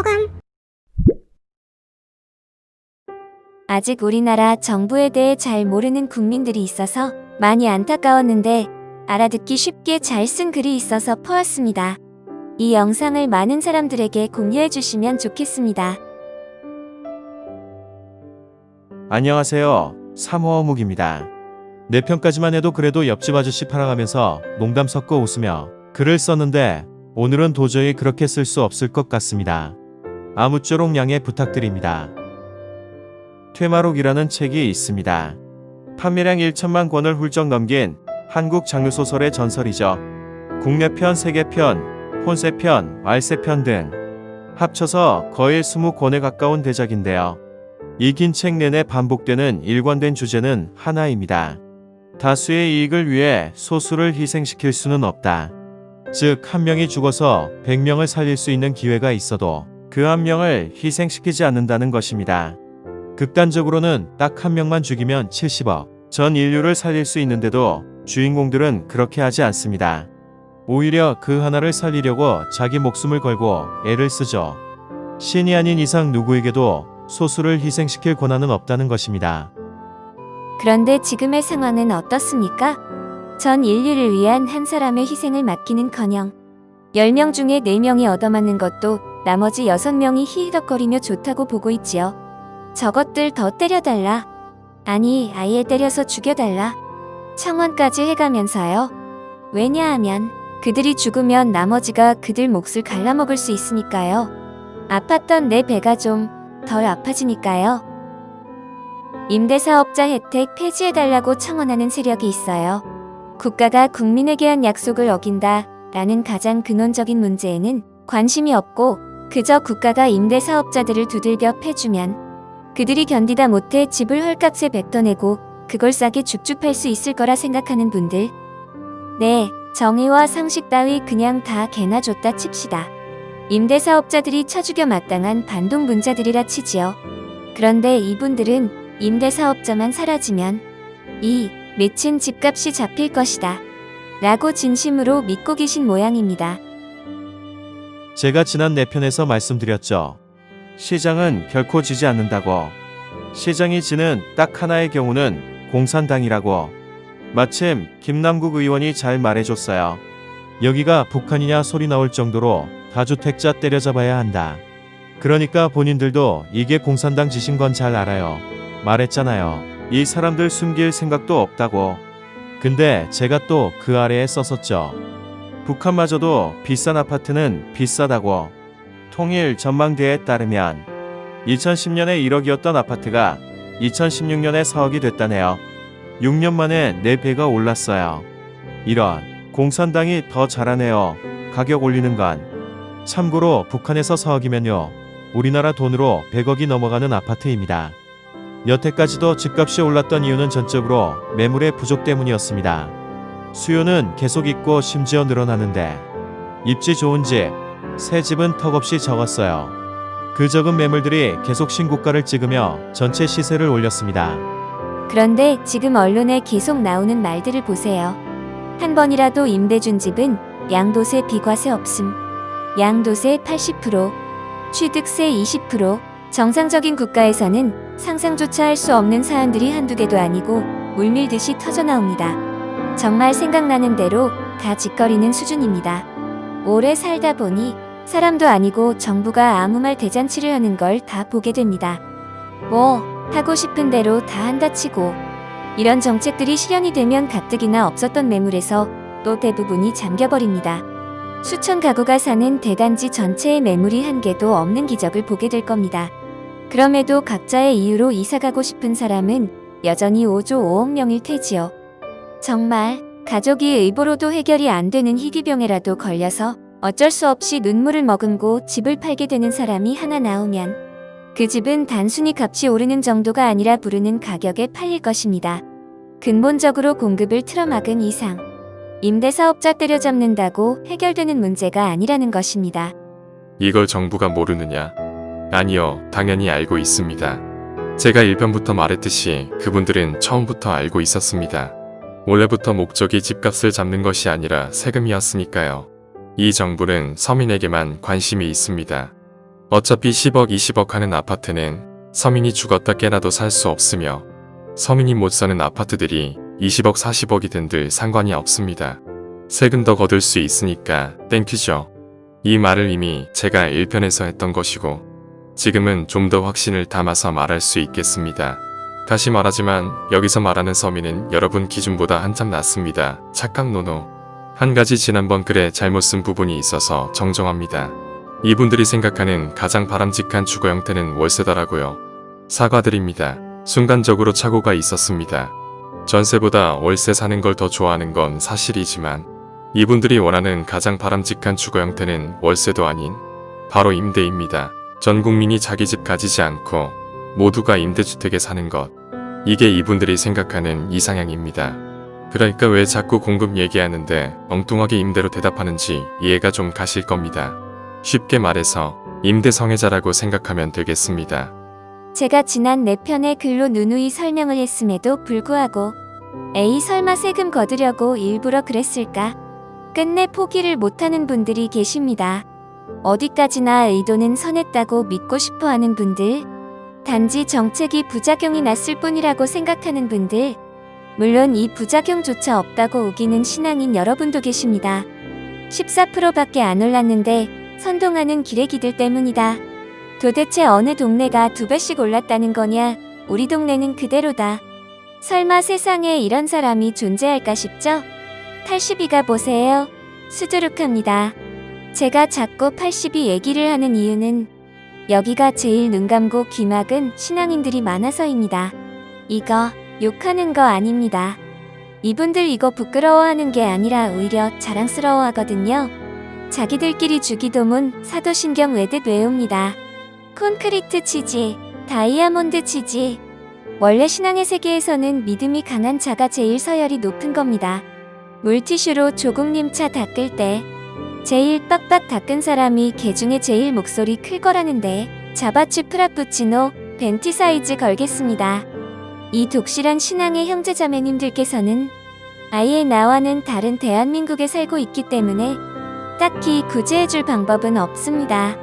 거감. 아직 우리나라 정부에 대해 잘 모르는 국민들이 있어서 많이 안타까웠는데 알아듣기 쉽게 잘 쓴 글이 있어서 퍼왔습니다. 이 영상을 많은 사람들에게 공유해 주시면 좋겠습니다. 안녕하세요. 삼호어묵입니다. 내 편까지만 해도 그래도 옆집 아저씨 팔아가면서 농담 섞어 웃으며 글을 썼는데 오늘은 도저히 그렇게 쓸 수 없을 것 같습니다. 아무쪼록 양해 부탁드립니다. 퇴마록이라는 책이 있습니다. 판매량 1천만 권을 훌쩍 넘긴 한국 장르소설의 전설이죠. 국내편, 세계편, 혼세편, 말세편 등 합쳐서 거의 20권에 가까운 대작인데요. 이 긴 책 내내 반복되는 일관된 주제는 하나입니다. 다수의 이익을 위해 소수를 희생시킬 수는 없다. 즉, 한 명이 죽어서 100명을 살릴 수 있는 기회가 있어도 그 한 명을 희생시키지 않는다는 것입니다. 극단적으로는 딱 한 명만 죽이면 70억, 전 인류를 살릴 수 있는데도 주인공들은 그렇게 하지 않습니다. 오히려 그 하나를 살리려고 자기 목숨을 걸고 애를 쓰죠. 신이 아닌 이상 누구에게도 소수를 희생시킬 권한은 없다는 것입니다. 그런데 지금의 상황은 어떻습니까? 전 인류를 위한 한 사람의 희생을 맡기는커녕 10명 중에 4명이 얻어맞는 것도 나머지 6명이 히히덕거리며 좋다고 보고 있지요. 저것들 더 때려달라. 아니, 아예 때려서 죽여달라. 청원까지 해가면서요. 왜냐하면 그들이 죽으면 나머지가 그들 몫을 갈라먹을 수 있으니까요. 아팠던 내 배가 좀 덜 아파지니까요. 임대사업자 혜택 폐지해달라고 청원하는 세력이 있어요. 국가가 국민에게 한 약속을 어긴다 라는 가장 근원적인 문제에는 관심이 없고 그저 국가가 임대 사업자들을 두들겨 패주면 그들이 견디다 못해 집을 헐값에 뱉어내고 그걸 싸게 줍줍 팔수 있을 거라 생각하는 분들. 네, 정의와 상식 따위 그냥 다 개나 줬다 칩시다. 임대사업자들이 쳐죽여 마땅한 반동분자들이라 치지요. 그런데 이분들은 임대사업자만 사라지면 이 맺힌 집값이 잡힐 것이다. 라고 진심으로 믿고 계신 모양입니다. 제가 지난 네 편에서 말씀드렸죠. 시장은 결코 지지 않는다고. 시장이 지는 딱 하나의 경우는 공산당이라고. 마침 김남국 의원이 잘 말해줬어요. 여기가 북한이냐 소리 나올 정도로 다주택자 때려잡아야 한다. 그러니까 본인들도 이게 공산당 짓인 건잘 알아요. 말했잖아요. 이 사람들 숨길 생각도 없다고. 근데 제가 또 그 아래에 썼었죠. 북한마저도 비싼 아파트는 비싸다고. 통일 전망대에 따르면 2010년에 1억이었던 아파트가 2016년에 4억이 됐다네요. 6년 만에 4배가 올랐어요. 이런 공산당이 더 잘하네요. 가격 올리는 건. 참고로 북한에서 4억이면요. 우리나라 돈으로 100억이 넘어가는 아파트입니다. 여태까지도 집값이 올랐던 이유는 전적으로 매물의 부족 때문이었습니다. 수요는 계속 있고 심지어 늘어나는데 입지 좋은 집, 새 집은 턱없이 적었어요. 그 적은 매물들이 계속 신고가를 찍으며 전체 시세를 올렸습니다. 그런데 지금 언론에 계속 나오는 말들을 보세요. 한 번이라도 임대 준 집은 양도세 비과세 없음. 양도세 80%, 취득세 20%. 정상적인 국가에서는 상상조차 할 수 없는 사안들이 한두 개도 아니고 물밀듯이 터져 나옵니다. 정말 생각나는 대로 다 짓거리는 수준입니다. 오래 살다 보니 사람도 아니고 정부가 아무 말 대잔치를 하는 걸 다 보게 됩니다. 뭐 하고 싶은 대로 다 한다 치고 이런 정책들이 실현이 되면 가뜩이나 없었던 매물에서 또 대부분이 잠겨버립니다. 수천 가구가 사는 대단지 전체의 매물이 한 개도 없는 기적을 보게 될 겁니다. 그럼에도 각자의 이유로 이사 가고 싶은 사람은 여전히 5조 5억 명일 테지요. 정말 가족이 의보로도 해결이 안 되는 희귀병에라도 걸려서 어쩔 수 없이 눈물을 머금고 집을 팔게 되는 사람이 하나 나오면 그 집은 단순히 값이 오르는 정도가 아니라 부르는 가격에 팔릴 것입니다. 근본적으로 공급을 틀어막은 이상 임대사업자 때려잡는다고 해결되는 문제가 아니라는 것입니다. 이걸 정부가 모르느냐? 아니요, 당연히 알고 있습니다. 제가 1편부터 말했듯이 그분들은 처음부터 알고 있었습니다. 원래부터 목적이 집값을 잡는 것이 아니라 세금이었으니까요. 이 정부는 서민에게만 관심이 있습니다. 어차피 10억, 20억 하는 아파트는 서민이 죽었다 깨나도 살 수 없으며 서민이 못 사는 아파트들이 20억, 40억이 든들 상관이 없습니다. 세금 더 거둘 수 있으니까 땡큐죠. 이 말을 이미 제가 1편에서 했던 것이고 지금은 좀 더 확신을 담아서 말할 수 있겠습니다. 다시 말하지만 여기서 말하는 서민은 여러분 기준보다 한참 낮습니다. 착각 노노. 한 가지 지난번 글에 잘못 쓴 부분이 있어서 정정합니다. 이분들이 생각하는 가장 바람직한 주거 형태는 월세더라고요. 사과드립니다. 순간적으로 착오가 있었습니다. 전세보다 월세 사는 걸 더 좋아하는 건 사실이지만 이분들이 원하는 가장 바람직한 주거 형태는 월세도 아닌 바로 임대입니다. 전 국민이 자기 집 가지지 않고 모두가 임대주택에 사는 것. 이게 이분들이 생각하는 이상향입니다. 그러니까 왜 자꾸 공급 얘기하는데 엉뚱하게 임대로 대답하는지 이해가 좀 가실 겁니다. 쉽게 말해서 임대 성애자라고 생각하면 되겠습니다. 제가 지난 네 편의 글로 누누이 설명을 했음에도 불구하고 에이 설마 세금 거두려고 일부러 그랬을까? 끝내 포기를 못하는 분들이 계십니다. 어디까지나 의도는 선했다고 믿고 싶어 하는 분들, 단지 정책이 부작용이 났을 뿐이라고 생각하는 분들, 물론 이 부작용조차 없다고 우기는 신앙인 여러분도 계십니다. 14%밖에 안 올랐는데 선동하는 기레기들 때문이다. 도대체 어느 동네가 두 배씩 올랐다는 거냐? 우리 동네는 그대로다. 설마 세상에 이런 사람이 존재할까 싶죠? 82가 보세요. 수두룩합니다. 제가 자꾸 82 얘기를 하는 이유는 여기가 제일 눈 감고 귀 막은 신앙인들이 많아서입니다. 이거 욕하는 거 아닙니다. 이분들 이거 부끄러워하는 게 아니라 오히려 자랑스러워 하거든요. 자기들끼리 주기도문 사도신경 외듯 외웁니다. 콘크리트 치지, 다이아몬드 치지. 원래 신앙의 세계에서는 믿음이 강한 자가 제일 서열이 높은 겁니다. 물티슈로 조국님 차 닦을 때 제일 빡빡 닦은 사람이 개 중에 제일 목소리 클 거라는데 자바치 프라푸치노 벤티 사이즈 걸겠습니다. 이 독실한 신앙의 형제자매님들께서는 아예 나와는 다른 대한민국에 살고 있기 때문에 딱히 구제해줄 방법은 없습니다.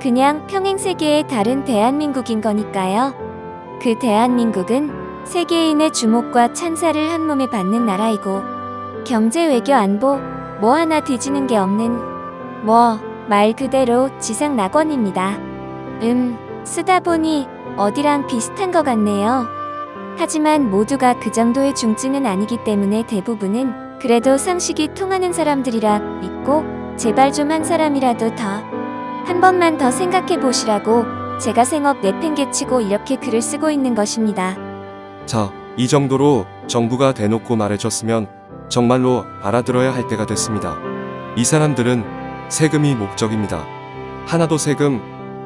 그냥 평행 세계의 다른 대한민국인 거니까요. 그 대한민국은 세계인의 주목과 찬사를 한 몸에 받는 나라이고 경제 외교 안보 뭐 하나 뒤지는 게 없는 뭐 말 그대로 지상 낙원입니다. 음 쓰다 보니 어디랑 비슷한 것 같네요. 하지만 모두가 그 정도의 중증은 아니기 때문에 대부분은 그래도 상식이 통하는 사람들이라 믿고 제발 좀 한 사람이라도 더 한 번만 더 생각해 보시라고 제가 생업 내팽개치고 이렇게 글을 쓰고 있는 것입니다. 자, 이 정도로 정부가 대놓고 말해줬으면 정말로 알아들어야 할 때가 됐습니다. 이 사람들은 세금이 목적입니다. 하나도 세금,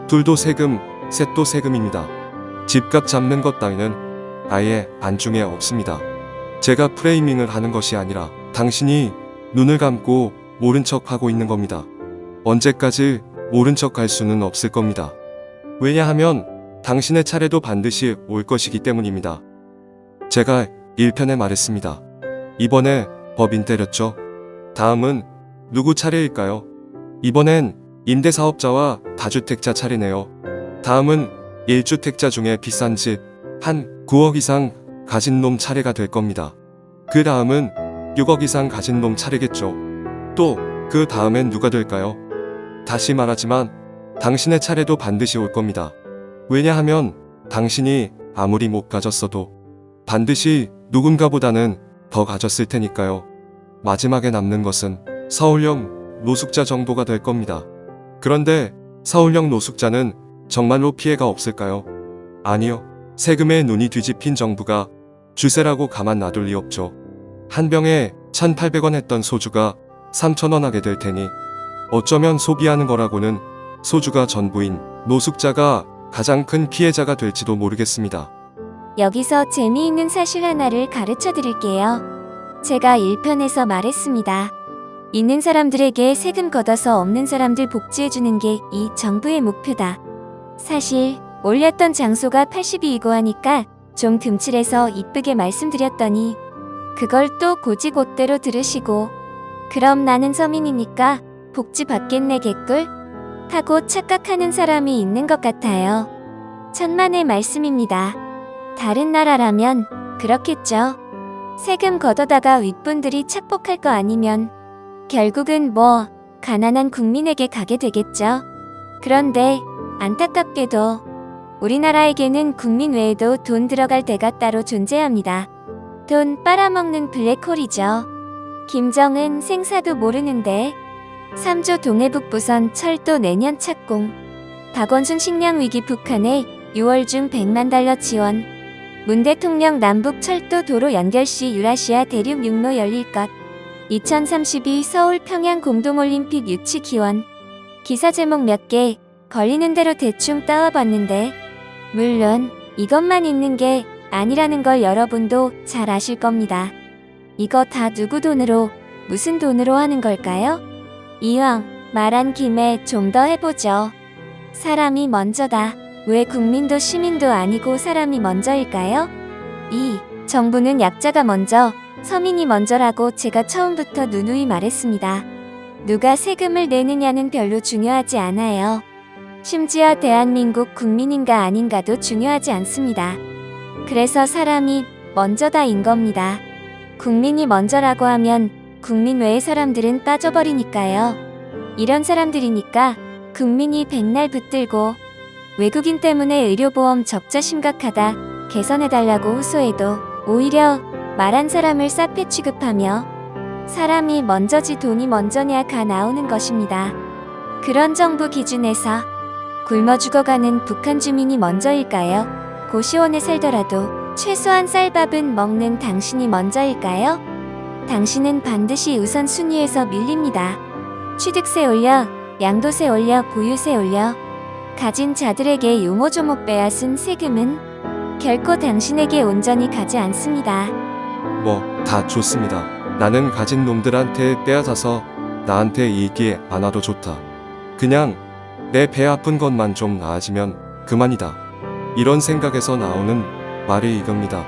둘도 세금, 셋도 세금입니다. 집값 잡는 것 따위는 아예 안중에 없습니다. 제가 프레이밍을 하는 것이 아니라 당신이 눈을 감고 모른 척 하고 있는 겁니다. 언제까지 모른 척 할 수는 없을 겁니다. 왜냐하면 당신의 차례도 반드시 올 것이기 때문입니다. 제가 1편에 말했습니다. 이번에 법인 때렸죠. 다음은 누구 차례일까요? 이번엔 임대사업자와 다주택자 차례네요. 다음은 1주택자 중에 비싼 집 한 9억 이상 가진 놈 차례가 될 겁니다. 그 다음은 6억 이상 가진 놈 차례겠죠. 또 그 다음엔 누가 될까요? 다시 말하지만 당신의 차례도 반드시 올 겁니다. 왜냐하면 당신이 아무리 못 가졌어도 반드시 누군가보다는 더 가졌을 테니까요. 마지막에 남는 것은 서울형 노숙자 정도가 될 겁니다. 그런데 서울형 노숙자는 정말로 피해가 없을까요? 아니요. 세금에 눈이 뒤집힌 정부가 주세라고 가만 놔둘 리 없죠. 한 병에 1,800원 했던 소주가 3,000원 하게 될 테니 어쩌면 소비하는 거라고는 소주가 전부인 노숙자가 가장 큰 피해자가 될지도 모르겠습니다. 여기서 재미있는 사실 하나를 가르쳐 드릴게요. 제가 1편에서 말했습니다. 있는 사람들에게 세금 걷어서 없는 사람들 복지해주는 게 이 정부의 목표다. 사실 올렸던 장소가 82이고 하니까 좀 금칠해서 이쁘게 말씀드렸더니 그걸 또 고지곧대로 들으시고 그럼 나는 서민이니까 복지 받겠네 개꿀? 하고 착각하는 사람이 있는 것 같아요. 천만의 말씀입니다. 다른 나라라면 그렇겠죠. 세금 걷어다가 윗분들이 착복할 거 아니면 결국은 뭐 가난한 국민에게 가게 되겠죠. 그런데 안타깝게도 우리나라에게는 국민 외에도 돈 들어갈 데가 따로 존재합니다. 돈 빨아먹는 블랙홀이죠. 김정은 생사도 모르는데 3조 동해북 부선 철도 내년 착공 박원순 식량 위기 북한에 6월 중 100만 달러 지원 문 대통령 남북 철도 도로 연결 시 유라시아 대륙 육로 열릴 것 2032 서울 평양 공동올림픽 유치 기원 기사 제목 몇 개 걸리는 대로 대충 따와봤는데 물론 이것만 있는 게 아니라는 걸 여러분도 잘 아실 겁니다. 이거 다 누구 돈으로 무슨 돈으로 하는 걸까요? 이왕 말한 김에 좀 더 해보죠. 사람이 먼저다. 왜 국민도 시민도 아니고 사람이 먼저일까요? 2. 정부는 약자가 먼저, 서민이 먼저라고 제가 처음부터 누누이 말했습니다. 누가 세금을 내느냐는 별로 중요하지 않아요. 심지어 대한민국 국민인가 아닌가도 중요하지 않습니다. 그래서 사람이 먼저다인 겁니다. 국민이 먼저라고 하면 국민 외의 사람들은 빠져버리니까요. 이런 사람들이니까 국민이 백날 붙들고 외국인 때문에 의료보험 적자 심각하다 개선해달라고 호소해도 오히려 말한 사람을 싹패 취급하며 사람이 먼저지 돈이 먼저냐가 나오는 것입니다. 그런 정부 기준에서 굶어 죽어가는 북한 주민이 먼저일까요? 고시원에 살더라도 최소한 쌀밥은 먹는 당신이 먼저일까요? 당신은 반드시 우선순위에서 밀립니다. 취득세 올려, 양도세 올려, 보유세 올려. 가진 자들에게 요모조모 빼앗은 세금은 결코 당신에게 온전히 가지 않습니다. 뭐, 다 좋습니다. 나는 가진 놈들한테 빼앗아서 나한테 이익이 안 와도 좋다. 그냥 내 배 아픈 것만 좀 나아지면 그만이다. 이런 생각에서 나오는 말이 이겁니다.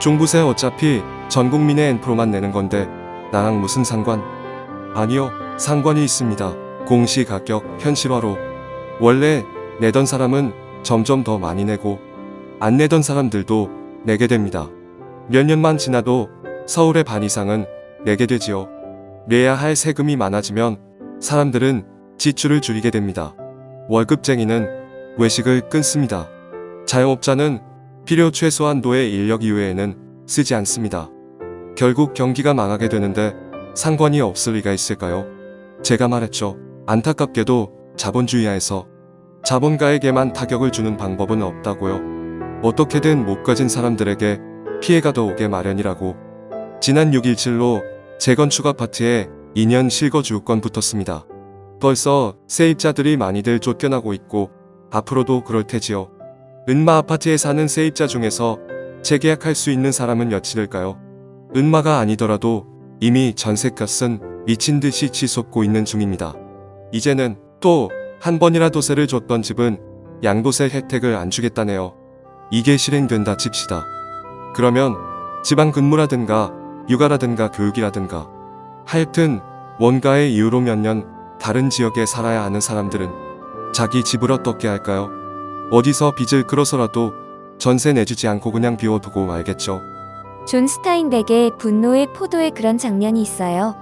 종부세 어차피 전 국민의 N프로만 내는 건데 나랑 무슨 상관? 아니요, 상관이 있습니다. 공시가격 현실화로 원래 내던 사람은 점점 더 많이 내고 안 내던 사람들도 내게 됩니다. 몇 년만 지나도 서울의 반 이상은 내게 되지요. 내야 할 세금이 많아지면 사람들은 지출을 줄이게 됩니다. 월급쟁이는 외식을 끊습니다. 자영업자는 필요 최소한도의 인력 이외에는 쓰지 않습니다. 결국 경기가 망하게 되는데 상관이 없을 리가 있을까요? 제가 말했죠. 안타깝게도 자본주의하에서 자본가에게만 타격을 주는 방법은 없다고요. 어떻게든 못 가진 사람들에게 피해가 더 오게 마련이라고. 지난 6.17로 재건축 아파트에 2년 실거주권 붙었습니다. 벌써 세입자들이 많이들 쫓겨나고 있고 앞으로도 그럴 테지요. 은마 아파트에 사는 세입자 중에서 재계약할 수 있는 사람은 몇이을까요? 은마가 아니더라도 이미 전세값은 미친 듯이 치솟고 있는 중입니다. 이제는 또 한 번이라도 세를 줬던 집은 양도세 혜택을 안 주겠다네요. 이게 실행된다 칩시다. 그러면 지방 근무라든가 육아라든가 교육이라든가 하여튼 원가의 이유로 몇 년 다른 지역에 살아야 하는 사람들은 자기 집을 어떻게 할까요? 어디서 빚을 끌어서라도 전세 내주지 않고 그냥 비워두고 말겠죠. 존 스타인백의 분노의 포도에 그런 장면이 있어요.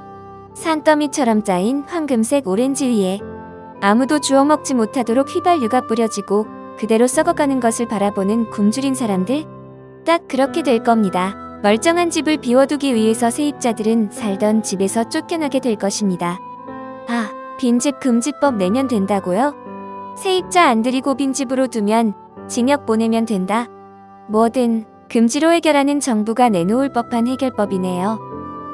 산더미처럼 짜인 황금색 오렌지 위에 아무도 주워 먹지 못하도록 휘발유가 뿌려지고 그대로 썩어가는 것을 바라보는 굶주린 사람들? 딱 그렇게 될 겁니다. 멀쩡한 집을 비워두기 위해서 세입자들은 살던 집에서 쫓겨나게 될 것입니다. 아, 빈집 금지법 내면 된다고요? 세입자 안 들이고 빈집으로 두면 징역 보내면 된다. 뭐든 금지로 해결하는 정부가 내놓을 법한 해결법이네요.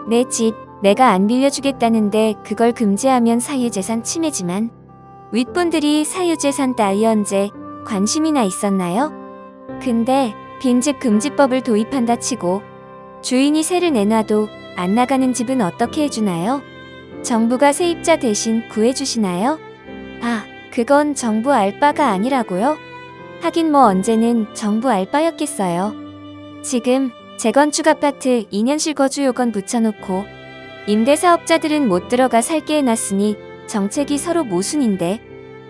내 집, 내가 안 빌려주겠다는데 그걸 금지하면 사유재산 침해지만 윗분들이 사유재산 따위 언제 관심이나 있었나요? 근데 빈집 금지법을 도입한다 치고 주인이 세를 내놔도 안 나가는 집은 어떻게 해주나요? 정부가 세입자 대신 구해주시나요? 아, 그건 정부 알바가 아니라고요? 하긴 뭐 언제는 정부 알바였겠어요. 지금 재건축 아파트 2년 실거주 요건 붙여놓고 임대사업자들은 못 들어가 살게 해놨으니 정책이 서로 모순인데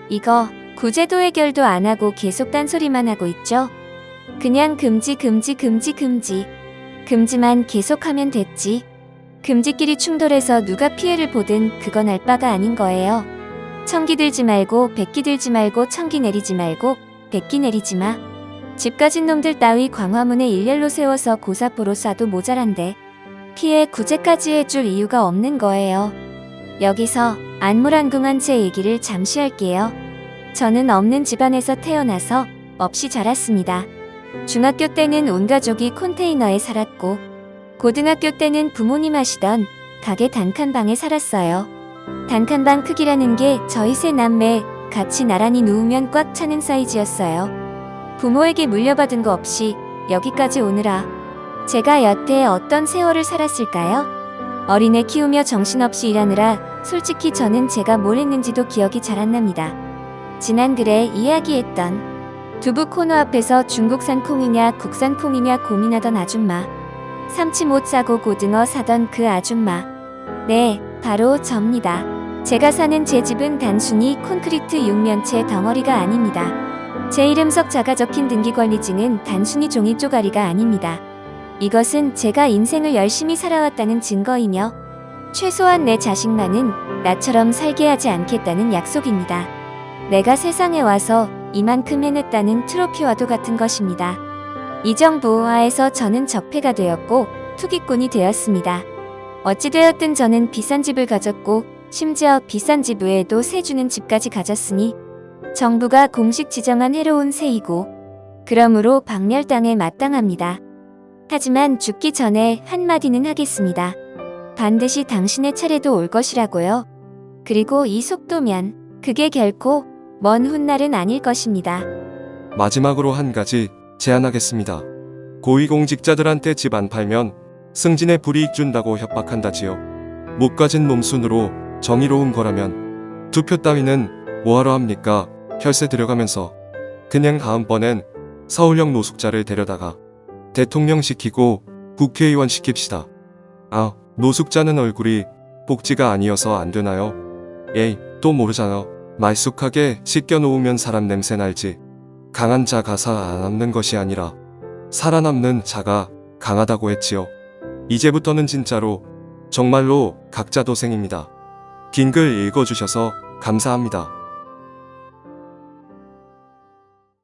이거 구제도 해결도 안 하고 계속 딴소리만 하고 있죠? 그냥 금지 금지 금지 금지 금지만 계속하면 됐지. 금지끼리 충돌해서 누가 피해를 보든 그건 알 바가 아닌 거예요. 청기 들지 말고 백기 들지 말고 청기 내리지 말고 백기 내리지 마. 집 가진 놈들 따위 광화문에 일렬로 세워서 고사포로 쏴도 모자란데 피해 구제까지 해줄 이유가 없는 거예요. 여기서 안물안궁한 제 얘기를 잠시 할게요. 저는 없는 집안에서 태어나서 없이 자랐습니다. 중학교 때는 온 가족이 컨테이너에 살았고, 고등학교 때는 부모님 하시던 가게 단칸방에 살았어요. 단칸방 크기라는 게 저희 세 남매 같이 나란히 누우면 꽉 차는 사이즈였어요. 부모에게 물려받은 거 없이 여기까지 오느라 제가 여태 어떤 세월을 살았을까요? 어린애 키우며 정신없이 일하느라 솔직히 저는 제가 뭘 했는지도 기억이 잘 안 납니다. 지난 글에 이야기했던 두부 코너 앞에서 중국산 콩이냐 국산 콩이냐 고민하던 아줌마. 삼치 못 사고 고등어 사던 그 아줌마. 네, 바로 접니다. 제가 사는 제 집은 단순히 콘크리트 육면체 덩어리가 아닙니다. 제 이름 석 자가 적힌 등기권리증은 단순히 종이 쪼가리가 아닙니다. 이것은 제가 인생을 열심히 살아왔다는 증거이며 최소한 내 자식만은 나처럼 살게 하지 않겠다는 약속입니다. 내가 세상에 와서 이만큼 해냈다는 트로피와도 같은 것입니다. 이 정부 하에서 저는 적폐가 되었고 투기꾼이 되었습니다. 어찌되었든 저는 비싼 집을 가졌고 심지어 비싼 집 외에도 세 주는 집까지 가졌으니 정부가 공식 지정한 해로운 세이고 그러므로 박멸당에 마땅합니다. 하지만 죽기 전에 한마디는 하겠습니다. 반드시 당신의 차례도 올 것이라고요. 그리고 이 속도면 그게 결코 먼 훗날은 아닐 것입니다. 마지막으로 한 가지 제안하겠습니다. 고위공직자들한테 집 안 팔면 승진에 불이익 준다고 협박한다지요. 못 가진 몸순으로 정의로운 거라면 투표 따위는 뭐하러 합니까? 혈세 들여가면서 그냥 다음번엔 서울형 노숙자를 데려다가 대통령 시키고 국회의원 시킵시다. 아, 노숙자는 얼굴이 복지가 아니어서 안 되나요? 에이, 또 모르잖아. 말쑥하게 씻겨놓으면 사람 냄새 날지. 강한 자가 살아남는 것이 아니라 살아남는 자가 강하다고 했지요. 이제부터는 진짜로 정말로 각자 도생입니다. 긴 글 읽어주셔서 감사합니다.